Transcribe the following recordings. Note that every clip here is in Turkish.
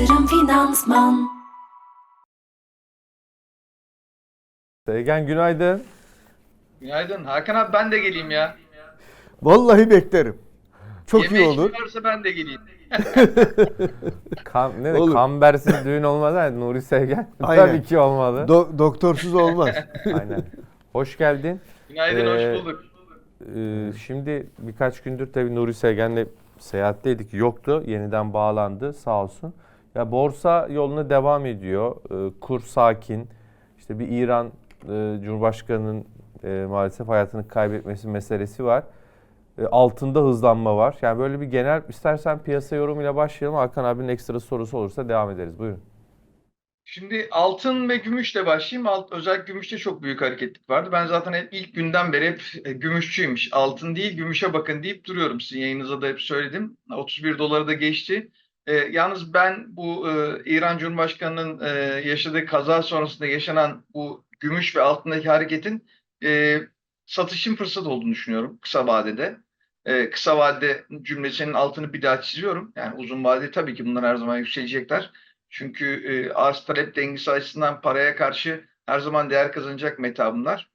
Yatırım Finansman Sevgen günaydın. Günaydın. Hakan abi ben de geleyim ya. Vallahi beklerim. Çok Yemeğe iyi olur. çıkarsa ben de geleyim. Kam, ne de, Olur. kambersiz düğün olmaz ha Nuri Sevgen. Aynen. Tabii ki olmadı. Do- doktorsuz olmaz. Aynen. Hoş geldin. Günaydın, Ee, hoş bulduk. Ee, şimdi birkaç gündür tabii Nuri Sevgen'le seyahatteydik. Yoktu. Yeniden bağlandı sağ olsun. Ya borsa yoluna devam ediyor. Ee, kur sakin. İşte bir İran e, Cumhurbaşkanı'nın e, maalesef hayatını kaybetmesi meselesi var. E, altında hızlanma var. Yani böyle bir genel istersen piyasa yorumuyla başlayalım. Hakan abinin ekstra sorusu olursa devam ederiz. Buyurun. Şimdi altın ve gümüşle başlayayım. Alt, özellikle gümüşte çok büyük hareketlik vardı. Ben zaten hep ilk günden beri hep e, gümüşçüymüş. Altın değil gümüşe bakın deyip duruyorum. Sizin yayınınızda da hep söyledim. 31 doları da geçti. E, yalnız ben bu e, İran Cumhurbaşkanı'nın e, yaşadığı kaza sonrasında yaşanan bu gümüş ve altındaki hareketin e, satışın fırsat olduğunu düşünüyorum kısa vadede. E, kısa vadede cümlesinin altını bir daha çiziyorum. Yani uzun vadede tabii ki bunlar her zaman yükselecekler. Çünkü e, arz talep dengesi açısından paraya karşı her zaman değer kazanacak meta bunlar.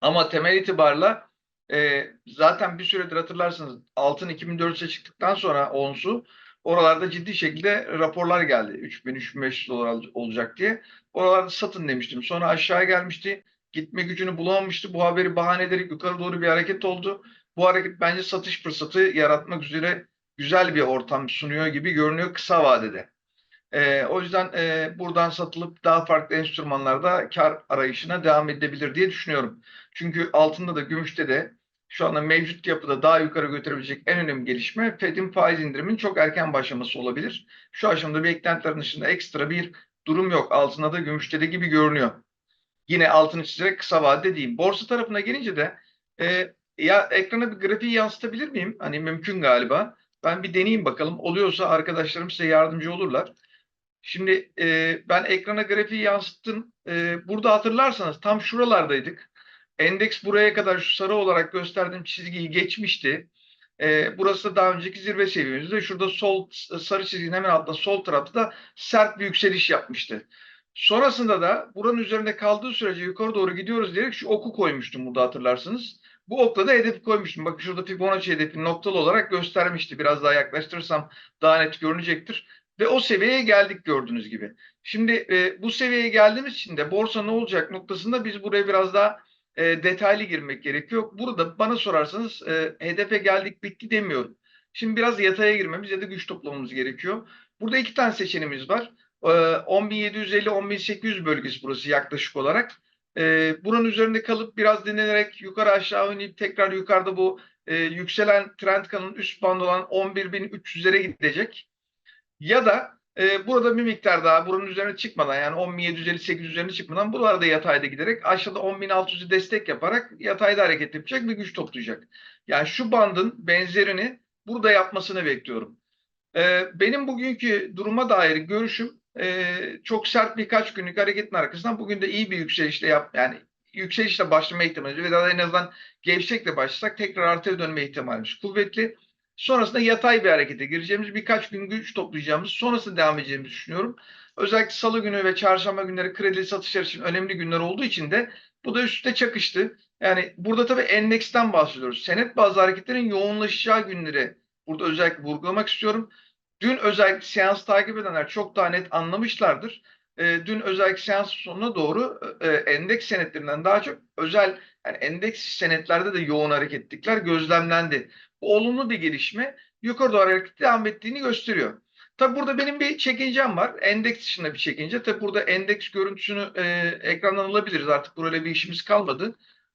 Ama temel itibarla e, zaten bir süredir hatırlarsınız altın 2004'e çıktıktan sonra onsu oralarda ciddi şekilde raporlar geldi. 3000-3500 dolar olacak diye. Oralarda satın demiştim. Sonra aşağı gelmişti. Gitme gücünü bulamamıştı. Bu haberi bahane ederek yukarı doğru bir hareket oldu. Bu hareket bence satış fırsatı yaratmak üzere güzel bir ortam sunuyor gibi görünüyor kısa vadede. Ee, o yüzden e, buradan satılıp daha farklı enstrümanlarda kar arayışına devam edebilir diye düşünüyorum. Çünkü altında da gümüşte de şu anda mevcut yapıda daha yukarı götürebilecek en önemli gelişme Fed'in faiz indirimin çok erken başlaması olabilir. Şu aşamada beklentilerin dışında ekstra bir durum yok. Altında da gümüşte de gibi görünüyor. Yine altını çizerek kısa vadede diyeyim. Borsa tarafına gelince de e, ya ekrana bir grafiği yansıtabilir miyim? Hani mümkün galiba. Ben bir deneyeyim bakalım. Oluyorsa arkadaşlarım size yardımcı olurlar. Şimdi e, ben ekrana grafiği yansıttım. E, burada hatırlarsanız tam şuralardaydık. Endeks buraya kadar şu sarı olarak gösterdiğim çizgiyi geçmişti. E, burası da daha önceki zirve seviyemizde. Şurada sol sarı çizginin hemen altında sol tarafta da sert bir yükseliş yapmıştı. Sonrasında da buranın üzerinde kaldığı sürece yukarı doğru gidiyoruz diyerek şu oku koymuştum burada hatırlarsınız. Bu okla da hedefi koymuştum. Bakın şurada Fibonacci hedefini noktalı olarak göstermişti. Biraz daha yaklaştırırsam daha net görünecektir. Ve o seviyeye geldik gördüğünüz gibi. Şimdi e, bu seviyeye geldiğimiz için de borsa ne olacak noktasında biz buraya biraz daha e, detaylı girmek gerekiyor. Burada bana sorarsanız e, hedefe geldik bitti demiyorum. Şimdi biraz yataya girmemiz ya da güç toplamamız gerekiyor. Burada iki tane seçeneğimiz var. E, 10.750-10.800 bölgesi burası yaklaşık olarak. E, buranın üzerinde kalıp biraz dinlenerek yukarı aşağı oynayıp tekrar yukarıda bu e, yükselen trend kanalının üst bandı olan 11.300'lere gidecek. Ya da e, burada bir miktar daha buranın üzerine çıkmadan yani 10.750-800 üzerine çıkmadan buralarda yatayda giderek aşağıda 10.600'ü destek yaparak yatayda hareket yapacak ve güç toplayacak. Yani şu bandın benzerini burada yapmasını bekliyorum. E, benim bugünkü duruma dair görüşüm e, çok sert birkaç günlük hareketin arkasından bugün de iyi bir yükselişle yap yani yükselişle başlama ihtimali ve daha en azından gevşekle başlasak tekrar artıya dönme ihtimalimiz kuvvetli. Sonrasında yatay bir harekete gireceğimiz birkaç gün güç toplayacağımız sonrasında devam edeceğimizi düşünüyorum. Özellikle salı günü ve çarşamba günleri kredi satışlar için önemli günler olduğu için de bu da üstte çakıştı. Yani burada tabii endeksten bahsediyoruz. Senet bazı hareketlerin yoğunlaşacağı günleri burada özellikle vurgulamak istiyorum. Dün özellikle seans takip edenler çok daha net anlamışlardır. E, dün özellikle seans sonuna doğru e, endeks senetlerinden daha çok özel yani endeks senetlerde de yoğun hareketlikler gözlemlendi. Bu olumlu bir gelişme yukarı doğru hareket devam ettiğini gösteriyor. Tabi burada benim bir çekincem var. Endeks dışında bir çekince. Tabi burada endeks görüntüsünü e, ekrandan alabiliriz. Artık burayla bir işimiz kalmadı.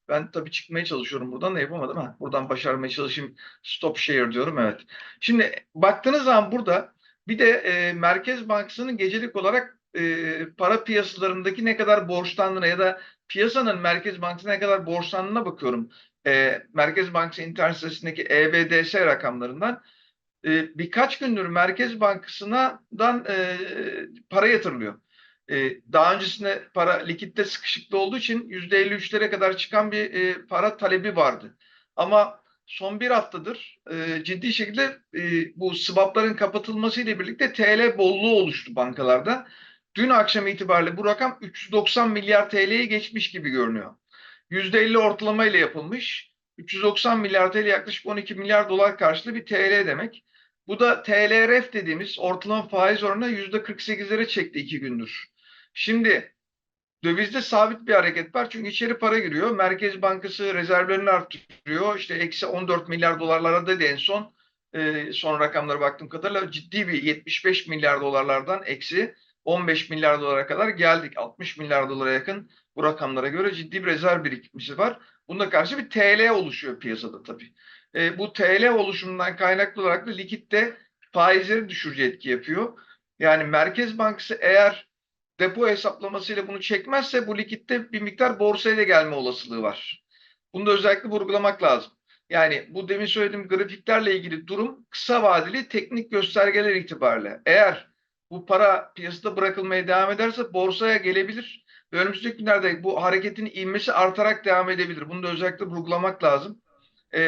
Ben tabii çıkmaya çalışıyorum buradan da yapamadım. Ha, buradan başarmaya çalışayım. Stop share diyorum evet. Şimdi baktığınız zaman burada bir de e, Merkez Bankası'nın gecelik olarak e, para piyasalarındaki ne kadar borçlandığına ya da piyasanın Merkez Bankası'na ne kadar borçlandığına bakıyorum. E, Merkez Bankası internet sitesindeki EBDS rakamlarından e, birkaç gündür Merkez Bankası'ndan e, para yatırılıyor. E, daha öncesinde para likitte sıkışıklı olduğu için %53'lere kadar çıkan bir e, para talebi vardı. Ama son bir haftadır e, ciddi şekilde e, bu swapların kapatılmasıyla birlikte TL bolluğu oluştu bankalarda. Dün akşam itibariyle bu rakam 390 milyar TL'ye geçmiş gibi görünüyor. %50 ortalama ile yapılmış. 390 milyar TL yaklaşık 12 milyar dolar karşılığı bir TL demek. Bu da TLRF dediğimiz ortalama faiz oranı %48'lere çekti iki gündür. Şimdi dövizde sabit bir hareket var çünkü içeri para giriyor. Merkez Bankası rezervlerini arttırıyor. İşte eksi 14 milyar dolarlara dedi en son. Ee, son rakamlara baktığım kadarıyla ciddi bir 75 milyar dolarlardan eksi 15 milyar dolara kadar geldik. 60 milyar dolara yakın bu rakamlara göre ciddi bir rezerv birikmesi var. Bunda karşı bir TL oluşuyor piyasada tabii. E, bu TL oluşumundan kaynaklı olarak da likitte faizleri düşürücü etki yapıyor. Yani Merkez Bankası eğer depo hesaplamasıyla bunu çekmezse bu likitte bir miktar borsaya gelme olasılığı var. Bunu da özellikle vurgulamak lazım. Yani bu demin söylediğim grafiklerle ilgili durum kısa vadeli teknik göstergeler itibariyle. Eğer bu para piyasada bırakılmaya devam ederse borsaya gelebilir. Önümüzdeki günlerde bu hareketin inmesi artarak devam edebilir. Bunu da özellikle vurgulamak lazım. E,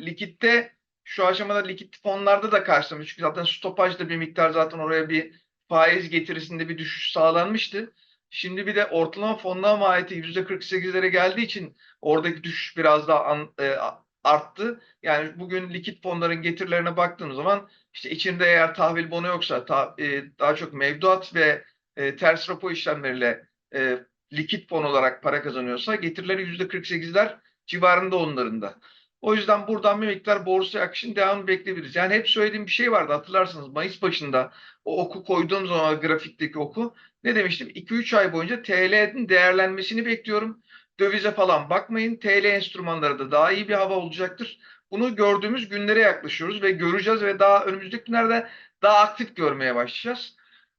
likitte şu aşamada likit fonlarda da karşılamış. Çünkü zaten stopajda bir miktar zaten oraya bir faiz getirisinde bir düşüş sağlanmıştı. Şimdi bir de ortalama fonlama maliyeti %48'lere geldiği için oradaki düşüş biraz daha an- e, arttı. Yani bugün likit fonların getirilerine baktığımız zaman işte içinde eğer tahvil bonu yoksa ta- e, daha çok mevduat ve e, ters repo işlemleriyle e, likit fon olarak para kazanıyorsa getirileri %48'ler civarında onların da. O yüzden buradan bir miktar borsa akışın devamını bekleyebiliriz. Yani hep söylediğim bir şey vardı hatırlarsınız Mayıs başında o oku koyduğum zaman grafikteki oku ne demiştim? 2-3 ay boyunca TL'nin değerlenmesini bekliyorum. Dövize falan bakmayın. TL enstrümanları da daha iyi bir hava olacaktır. Bunu gördüğümüz günlere yaklaşıyoruz ve göreceğiz ve daha önümüzdeki günlerde daha aktif görmeye başlayacağız.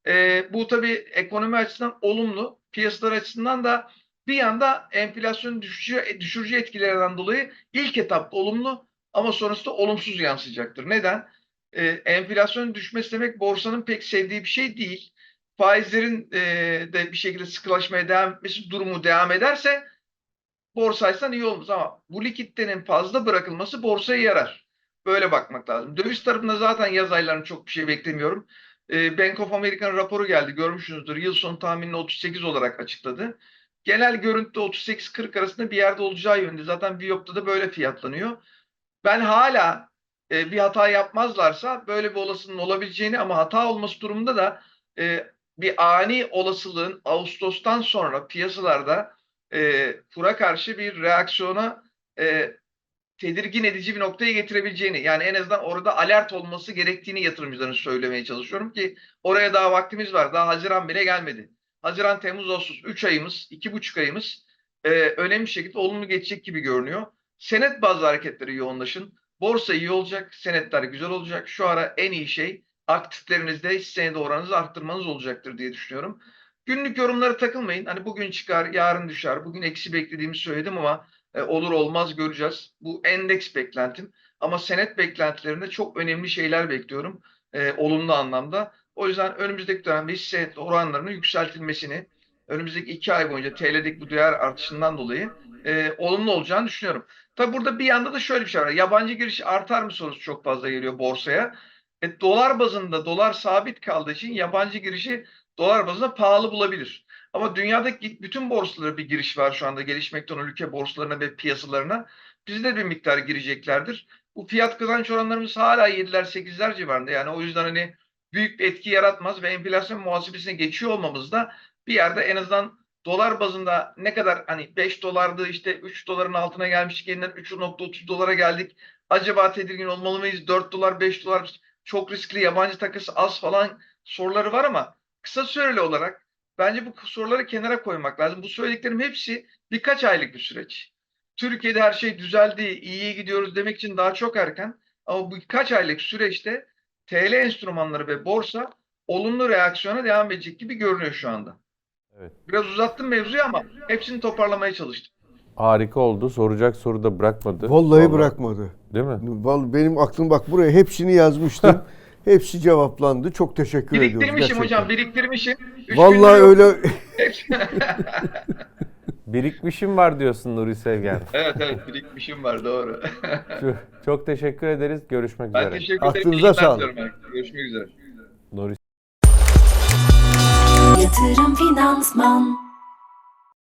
Ee, bu tabii ekonomi açısından olumlu. Piyasalar açısından da bir yanda enflasyon düşürücü, düşürücü etkilerinden dolayı ilk etapta olumlu ama sonrasında olumsuz yansıyacaktır. Neden? Ee, enflasyon düşmesi demek borsanın pek sevdiği bir şey değil. Faizlerin e, de bir şekilde sıkılaşmaya devam etmesi durumu devam ederse borsa açısından iyi olmaz ama bu likiditenin fazla bırakılması borsaya yarar. Böyle bakmak lazım. Döviz tarafında zaten yaz aylarında çok bir şey beklemiyorum. Ee, Bank of America'nın raporu geldi. Görmüşsünüzdür. Yıl sonu tahminini 38 olarak açıkladı. Genel görüntüde 38-40 arasında bir yerde olacağı yönde. Zaten Viyop'ta da böyle fiyatlanıyor. Ben hala e, bir hata yapmazlarsa böyle bir olasılığın olabileceğini ama hata olması durumunda da e, bir ani olasılığın Ağustos'tan sonra piyasalarda e, kura karşı bir reaksiyona e, tedirgin edici bir noktaya getirebileceğini yani en azından orada alert olması gerektiğini yatırımcıların söylemeye çalışıyorum ki oraya daha vaktimiz var. Daha Haziran bile gelmedi. Haziran, Temmuz, Ağustos 3 ayımız, 2,5 ayımız e, önemli şekilde olumlu geçecek gibi görünüyor. Senet bazı hareketleri yoğunlaşın. Borsa iyi olacak, senetler güzel olacak. Şu ara en iyi şey aktiflerinizde hisse senedi oranınızı arttırmanız olacaktır diye düşünüyorum. Günlük yorumlara takılmayın. Hani bugün çıkar, yarın düşer. Bugün eksi beklediğimi söyledim ama e, olur olmaz göreceğiz. Bu endeks beklentim. Ama senet beklentilerinde çok önemli şeyler bekliyorum. E, olumlu anlamda. O yüzden önümüzdeki dönemde hisse oranlarının yükseltilmesini, önümüzdeki iki ay boyunca TL'deki bu değer artışından dolayı e, olumlu olacağını düşünüyorum. Tabi burada bir yanda da şöyle bir şey var. Yabancı giriş artar mı sorusu çok fazla geliyor borsaya. E, dolar bazında dolar sabit kaldığı için yabancı girişi dolar bazında pahalı bulabilir. Ama dünyadaki bütün borsalara bir giriş var şu anda gelişmekte olan ülke borsalarına ve piyasalarına. Bizde bir miktar gireceklerdir. Bu fiyat kazanç oranlarımız hala 7'ler 8'ler civarında. Yani o yüzden hani büyük bir etki yaratmaz ve enflasyon muhasebesine geçiyor olmamız da bir yerde en azından dolar bazında ne kadar hani 5 dolardı işte 3 doların altına gelmiş yeniden 3.30 dolara geldik. Acaba tedirgin olmalı mıyız? 4 dolar 5 dolar çok riskli yabancı takısı az falan soruları var ama kısa süreli olarak bence bu soruları kenara koymak lazım. Bu söylediklerim hepsi birkaç aylık bir süreç. Türkiye'de her şey düzeldi, iyiye gidiyoruz demek için daha çok erken. Ama bu birkaç aylık süreçte TL enstrümanları ve borsa olumlu reaksiyona devam edecek gibi görünüyor şu anda. Evet. Biraz uzattım mevzuyu ama hepsini toparlamaya çalıştım. Harika oldu. Soracak soru da bırakmadı. Vallahi bırakmadı. Değil mi? Vallahi benim aklım bak buraya hepsini yazmıştım. Hepsi cevaplandı. Çok teşekkür ediyoruz. Biriktirmişim gerçekten. hocam, biriktirmişim. Üç Vallahi öyle Birikmişim var diyorsun Nuri Sevgen. Evet evet birikmişim var doğru. Çok, çok teşekkür ederiz. Görüşmek ben üzere. teşekkür ederim. Aklınıza sağlık. Görüşmek üzere. Nuri Yatırım Finansman